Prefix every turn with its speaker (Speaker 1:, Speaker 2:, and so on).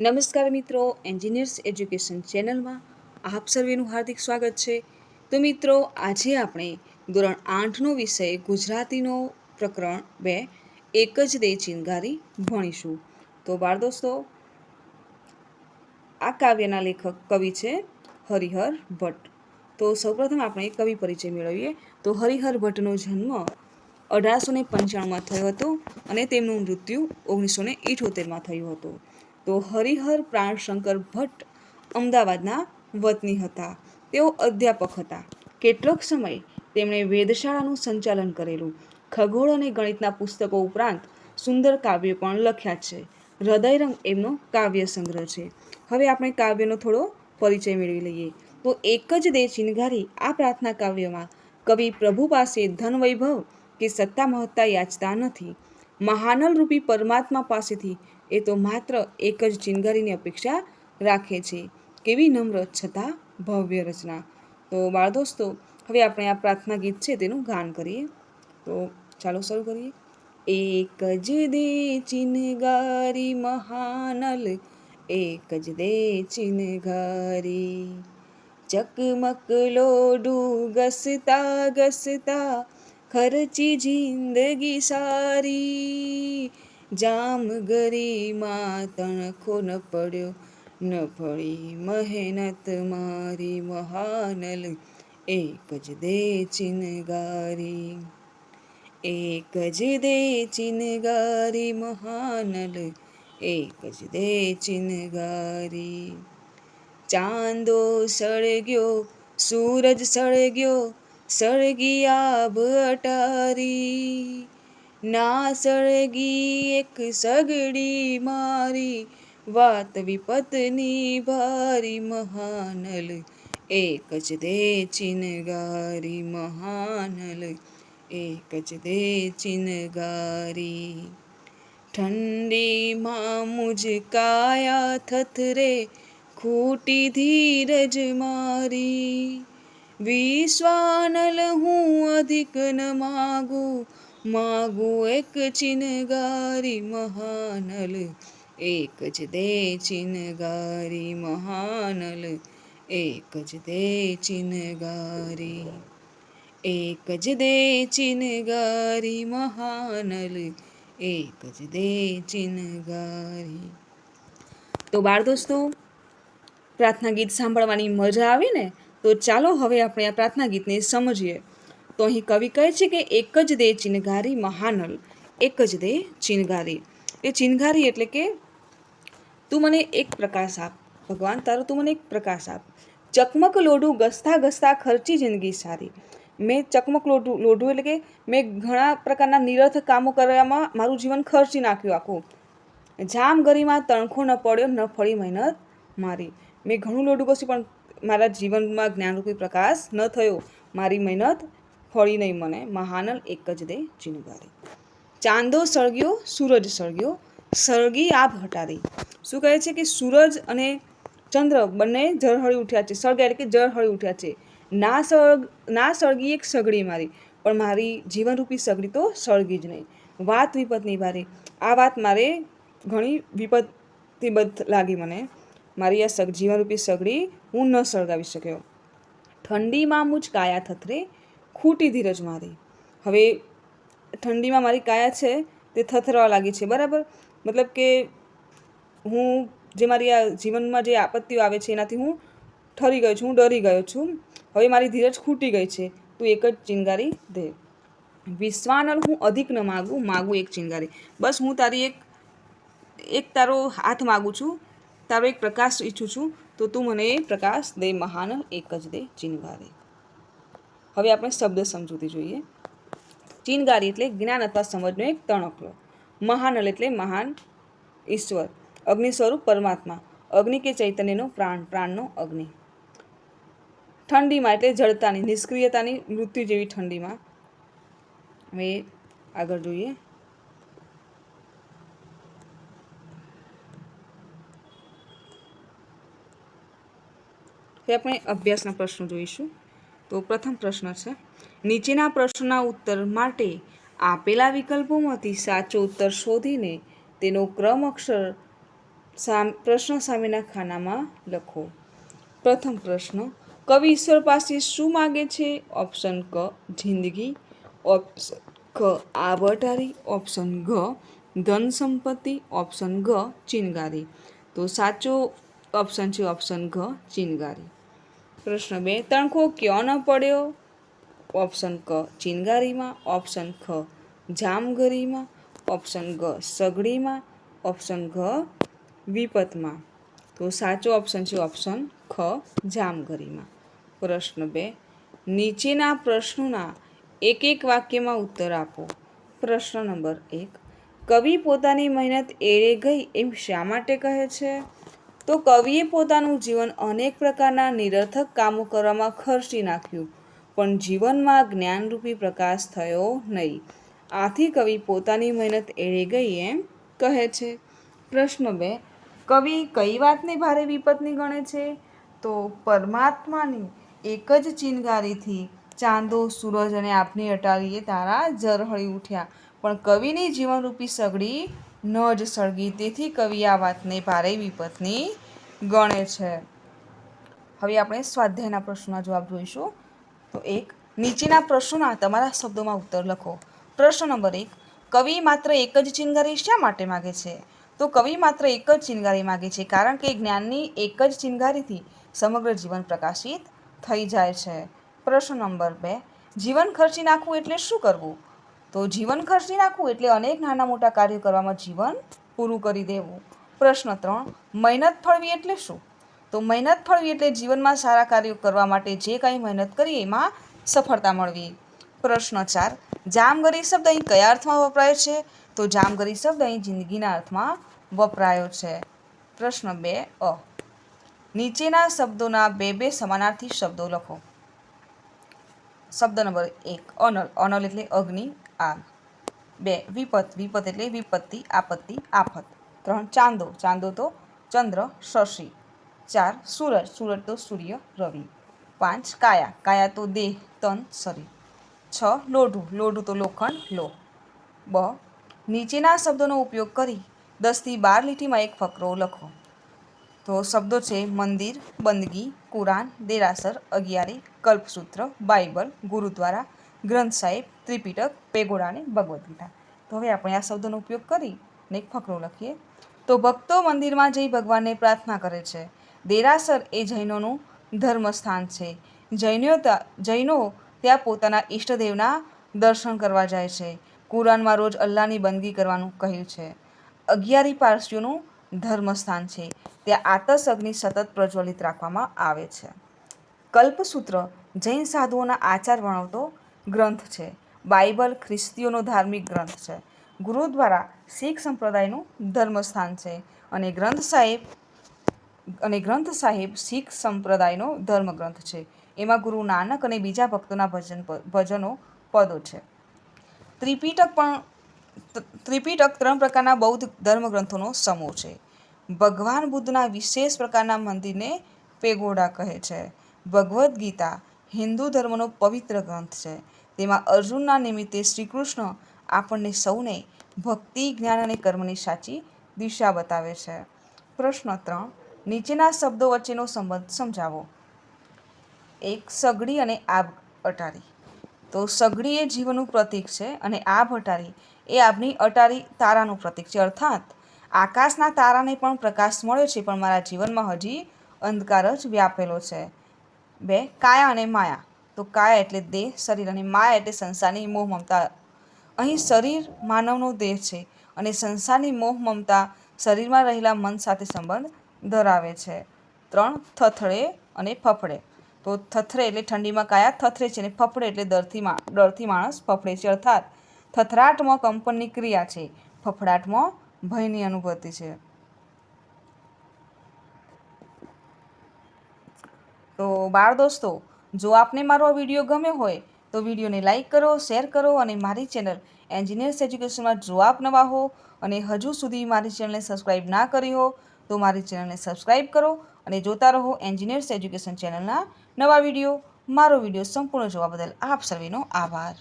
Speaker 1: નમસ્કાર મિત્રો engineers education ચેનલમાં આપ સર્વેનું હાર્દિક સ્વાગત છે. તો મિત્રો, આજે આપણે ધોરણ આઠનો વિષય ગુજરાતીનો પ્રકરણ બે, એક જ દે ચિનગારી ભણીશું. તો બાળ દોસ્તો, આ કાવ્યના લેખક કવિ છે હરિહર ભટ્ટ. તો સૌપ્રથમ આપણે કવિ પરિચય મેળવીએ. તો હરિહર ભટ્ટનો જન્મ અઢારસો ને પંચાણુંમાં થયો હતો અને તેમનું મૃત્યુ ઓગણીસો ને ઇઠોતેરમાં થયું હતું. તો હરિહર પ્રાણશંકર ભટ્ટ અમદાવાદના વતની હતા. તેઓ અધ્યાપક હતા. કેટલોક સમય તેમણે વેધશાળાનું સંચાલન કરેલું. ખગોળ અને ગણિતના પુસ્તકો ઉપરાંત સુંદર કાવ્યો પણ લખ્યા છે. હૃદયરંગ એમનો કાવ્ય સંગ્રહ છે. હવે આપણે કાવ્યનો થોડો પરિચય મેળવી લઈએ. તો એક જ દે ચિનગારી આ પ્રાર્થના કાવ્યમાં, કવિ પ્રભુ પાસે ધન વૈભવ કે સત્તા મહત્તા યાચતા નથી. મહાનલ રૂપી પરમાત્મા પાસેથી એ તો માત્ર એક જ ચિનગારીની અપેક્ષા રાખે છે. કેવી નમ્ર છતાં ભવ્ય રચના. તો બાળ દોસ્તો, હવે આપણે આ પ્રાર્થના ગીત છે તેનું ગાન કરીએ. તો ચાલો શરૂ કરીએ. એક જ દે ચિનગારી મહાનલ, એક જ દે ચિનગારી. ચકમક લોડું ઘસતા ઘસતા ખર્ચી જિંદગી સારી. જામ ગરીમાં તણખો ન પડ્યો, ન ફળી મહેનત મારી મહાનલ એક જ દે ચિનગારી. એક જ દે ચિનગારી મહાનલ એક જ દે ચિનગારી. ચાંદો સળગ્યો, સૂરજ સળગ્યો સળગી આભ અટારી ના સળગી એક સગડી મારી વાત વિપતની ભારી મહાનલ એક જ દે ચિનગારી મહાનલ એક જ દે ચિનગારી ઠંડીમાં મુજકાયા થથરે ખૂટી ધીરજ મારી વિશ્વાનલ હું અધિક ન માગું. માગું એક ચિનગારી મહાનલ, એક જ દે ચિનગારી મહાનલ, એક જ દે ચિનગારી, એક જ દે ચિનગારી મહાનલ, એક જ દે ચિનગારી. તો બાળ દોસ્તો, પ્રાર્થના ગીત સાંભળવાની મજા આવી ને? તો ચાલો હવે આપણે આ પ્રાર્થના ગીતને સમજીએ. તો અહીં કવિ કહે છે કે એક જ દે ચિનગારી મહાનલ, એક જ દે ચિનગારી. એ ચિનગારી એટલે કે તું મને એક પ્રકાશ આપ, ભગવાન તારો તું મને એક પ્રકાશ આપ. ચકમક લોઢું ઘસતા ગસતા ખર્ચી જિંદગી સારી. મેં ચકમક લોઢું લોઢું એટલે કે મેં ઘણા પ્રકારના નિરર્થક કામો કરવામાં મારું જીવન ખર્ચી નાખ્યું આખું. જામ ગરીમાં તણખો ન પડ્યો, ન ફળી મહેનત મારી. મેં ઘણું લોઢું ઘસ્યું પણ મારા જીવનમાં જ્ઞાનરૂપી પ્રકાશ ન થયો, મારી મહેનત ફળી નહીં મને. મહાનલ એક જ દે ચિનગારી ચાંદો સળગ્યો, સૂરજ સળગ્યો, સળગી આભ હટારી શું કહે છે કે સૂરજ અને ચંદ્ર બંને જળહળી ઉઠ્યા છે? સળગ્યા એટલે કે જળહળી ઉઠ્યા છે. ના સળગ, ના સળગી એક સગડી મારી, પણ મારી જીવનરૂપી સગડી તો સળગી જ નહીં. વાત વિપતની ભારે આ વાત મારે ઘણી વિપત્તિબદ્ધ લાગી મને. મારી આ સગ, જીવનરૂપી સગડી હું ન સળગાવી શક્યો. ઠંડીમાં મુજ કાયા થથરે, ખૂટી ધીરજ મારી. હવે ઠંડીમાં મારી કાયા છે તે થથરવા લાગી છે, બરાબર? મતલબ કે હું જે મારી આ જીવનમાં જે આપત્તિઓ આવે છે એનાથી હું ઠરી ગયો છું, હું ડરી ગયો છું. હવે મારી ધીરજ ખૂટી ગઈ છે, તું એક જ ચિનગારી દે. વિશ્વાનલ હું અધિક ન માગું માગું એક ચિનગારી. બસ હું તારી એક એક તારો હાથ માગું છું. તારો એક પ્રકાશ ઈચ્છું છું, તો તું મને એ પ્રકાશ દે, મહાન એક જ દે, ચિનગારે. હવે આપણે શબ્દ સમજૂતી જોઈએ. ચિનગારી એટલે જ્ઞાન અથવા સમજનો એક તણકલો મહાનલ એટલે મહાન ઈશ્વર, અગ્નિ સ્વરૂપ પરમાત્મા, અગ્નિ કે ચૈતન્યનો પ્રાણ, પ્રાણનો અગ્નિ. ઠંડીમાં એટલે જળતાની નિષ્ક્રિયતાની મૃત્યુ જેવી ઠંડીમાં. હવે આગળ જોઈએ. હવે આપણે અભ્યાસના પ્રશ્નો જોઈશું. તો પ્રથમ પ્રશ્ન છે, નીચેના પ્રશ્નના ઉત્તર માટે આપેલા વિકલ્પોમાંથી સાચો ઉત્તર શોધીને તેનો ક્રમ અક્ષર સામ, પ્રશ્ન સામેના ખાનામાં લખો. પ્રથમ પ્રશ્ન, કવિ ઈશ્વર પાસે શું માગે છે? ઓપ્શન ક, જિંદગી. ઓપ્શન ક, આબટારી. ઓપ્શન ઘ, ધન સંપત્તિ. ઓપ્શન ઘ, ચિનગારી. તો સાચો ઓપ્શન છે ઓપ્શન ઘ, ચિનગારી. પ્રશ્ન બે, તણખો ક્યો ન પડ્યો? ઓપ્શન ક, ચિનગારીમાં. ઓપ્શન ખ, જામગરીમાં. ઓપ્શન ગ, સગડીમાં. ઓપ્શન ઘ વિપતમાં. તો સાચો ઓપ્શન છે ઓપ્શન ખ, જામગરીમાં. પ્રશ્ન બે, નીચેના પ્રશ્નોના એક એક વાક્યમાં ઉત્તર આપો. પ્રશ્ન નંબર એક, કવિ પોતાની મહેનત એળે ગઈ એમ શા માટે કહે છે? તો કવિએ પોતાનું જીવન અનેક પ્રકારના નિરર્થક કામો કરવામાં ખર્ચી નાખ્યું. પણ જીવનમાં જ્ઞાનરૂપી પ્રકાશ થયો નહીં. આથી કવિ પોતાની મહેનત એળે ગઈ એમ કહે છે. પ્રશ્ન બે, કવિ કઈ વાતને ભારે વિપત્ની ગણે છે? તો પરમાત્માની એક જ ચિનગારીથી ચાંદો, સૂરજ અને આપની અટારીએ તારા ઝરહળી ઉઠ્યા. પણ કવિની જીવનરૂપી સગડી ન જ સળગી. તેથી કવિ આ વાતને ભારે વિપત્ની ગણે છે. હવે આપણે સ્વાધ્યાયના પ્રશ્નોના જવાબ જોઈશું. તો એક, નીચેના પ્રશ્નોના તમારા શબ્દોમાં ઉત્તર લખો. પ્રશ્ન નંબર એક, કવિ માત્ર એક જ ચિનગારી શા માટે માગે છે? તો કવિ માત્ર એક જ ચિનગારી માગે છે કારણ કે જ્ઞાનની એક જ ચિનગારીથી સમગ્ર જીવન પ્રકાશિત થઈ જાય છે. પ્રશ્ન નંબર બે, જીવન ખર્ચી નાખવું એટલે શું કરવું? તો જીવન ખર્ચી નાખવું એટલે અનેક નાના મોટા કાર્યો કરવામાં જીવન પૂરું કરી દેવું. પ્રશ્ન ત્રણ, મહેનત ફળવી એટલે શું? તો મહેનત ફળવી એટલે જીવનમાં સારા કાર્યો કરવા માટે જે કાંઈ મહેનત કરીએ એમાં સફળતા મળવી. પ્રશ્ન ચાર જામગરી શબ્દ અહીં કયા અર્થમાં વપરાયો છે? તો જામગરી શબ્દ અહીં જિંદગીના અર્થમાં વપરાયો છે. પ્રશ્ન બે, અ. નીચેના શબ્દોના બે બે સમાનાર્થી શબ્દો લખો. શબ્દ નંબર એક, અનલ અનલ એટલે અગ્નિ, આગ. બે, વિપત વિપત એટલે વિપત્તિ, આપત્તિ, આફત. ત્રણ, ચાંદો ચાંદો તો ચંદ્ર, શશી. ચાર, સૂરજ સૂરજ તો સૂર્ય, રવિ. પાંચ, કાયા કાયા તો દેહ, તન, શરીર. છ, લોઢું લોઢું તો લોખંડ લો બ, નીચેના શબ્દોનો ઉપયોગ કરી દસથી બાર લીટીમાં એક ફકરો લખો. તો શબ્દો છે મંદિર, બંદગી, કુરાન, દેરાસર, અગિયારી કલ્પસૂત્ર, બાઇબલ, ગુરુદ્વારા, ગ્રંથ સાહેબ, ત્રિપિટક, પેગોડા અને ભગવદ્ ગીતા તો હવે આપણે આ શબ્દોનો ઉપયોગ કરી ને એક ફકરો લખીએ. તો ભક્તો મંદિરમાં જઈ ભગવાનને પ્રાર્થના કરે છે. દેરાસર એ જૈનોનું ધર્મસ્થાન છે. જૈનો જૈનો ત્યાં પોતાના ઈષ્ટદેવના દર્શન કરવા જાય છે. કુરાનમાં રોજ અલ્લાહની બંદગી કરવાનું કહ્યું છે. અગિયારી પારસીઓનું ધર્મસ્થાન છે. ત્યાં આતસ અગ્નિ સતત પ્રજ્વલિત રાખવામાં આવે છે. કલ્પસૂત્ર જૈન સાધુઓના આચાર વર્ણવતો ગ્રંથ છે. બાઇબલ ખ્રિસ્તીઓનો ધાર્મિક ગ્રંથ છે. ગુરુદ્વારા શીખ સંપ્રદાયનું ધર્મસ્થાન છે અને ગ્રંથ સાહેબ અને ગ્રંથ સાહેબ શીખ સંપ્રદાયનો ધર્મગ્રંથ છે. એમાં ગુરુ નાનક અને બીજા ભક્તોના ભજન ભજનો પદો છે. ત્રિપિટક પણ ત્રિપિટક ત્રણ પ્રકારના બૌદ્ધ ધર્મગ્રંથોનો સમૂહ છે. ભગવાન બુદ્ધના વિશેષ પ્રકારના મંદિરને પેગોડા કહે છે. ભગવદ્ ગીતા હિન્દુ ધર્મનો પવિત્ર ગ્રંથ છે. તેમાં અર્જુનના નિમિત્તે શ્રી કૃષ્ણ આપણને સૌને ભક્તિ, જ્ઞાન અને કર્મની સાચી દિશા બતાવે છે. પ્રશ્ન ત્રણ, નીચેના શબ્દો વચ્ચેનો સંબંધ સમજાવો. એક, સગડી અને આબ અટારી. તો સગડી એ જીવનનું પ્રતીક છે અને આભ અટારી એ આપની અટારી તારાનું પ્રતીક છે. અર્થાત, આકાશના તારાને પણ પ્રકાશ મળ્યો છે, પણ મારા જીવનમાં હજી અંધકાર જ વ્યાપેલો છે. બે, કાયા અને માયા. તો કાયા એટલે દેહ, શરીર અને માયા એટલે સંસારની મોહ મમતા. અહીં શરીર માનવનો દેહ છે અને સંસારની મોહ મમતા શરીરમાં રહેલા મન સાથે સંબંધ ધરાવે છે. ત્રણ થથડે અને ફફડે. તો થથરે એટલે ઠંડીમાં કાયા, થથરે છે અને ફફડે એટલે ડરથી મા ડરથી માણસ ફફડે છે અર્થાત થથરાટમાં કંપનની ક્રિયા છે. ફફડાટમાં ભયની અનુભૂતિ છે તો બાળ દોસ્તો, જો આપને મારો આ વીડિયો ગમ્યો હોય, તો વિડીયોને લાઇક કરો, શેર કરો અને મારી ચેનલ એન્જિનિયર્સ એજ્યુકેશનમાં જો આપ નવા હો અને હજુ સુધી મારી ચેનલને સબસ્ક્રાઈબ ના કરી હો, તો મારી ચેનલને સબસ્ક્રાઇબ કરો અને જોતા રહો એન્જિનિયર્સ એજ્યુકેશન ચેનલના નવા વીડિયો. મારો વીડિયો સંપૂર્ણ જોવા બદલ આપ સર્વેનો આભાર.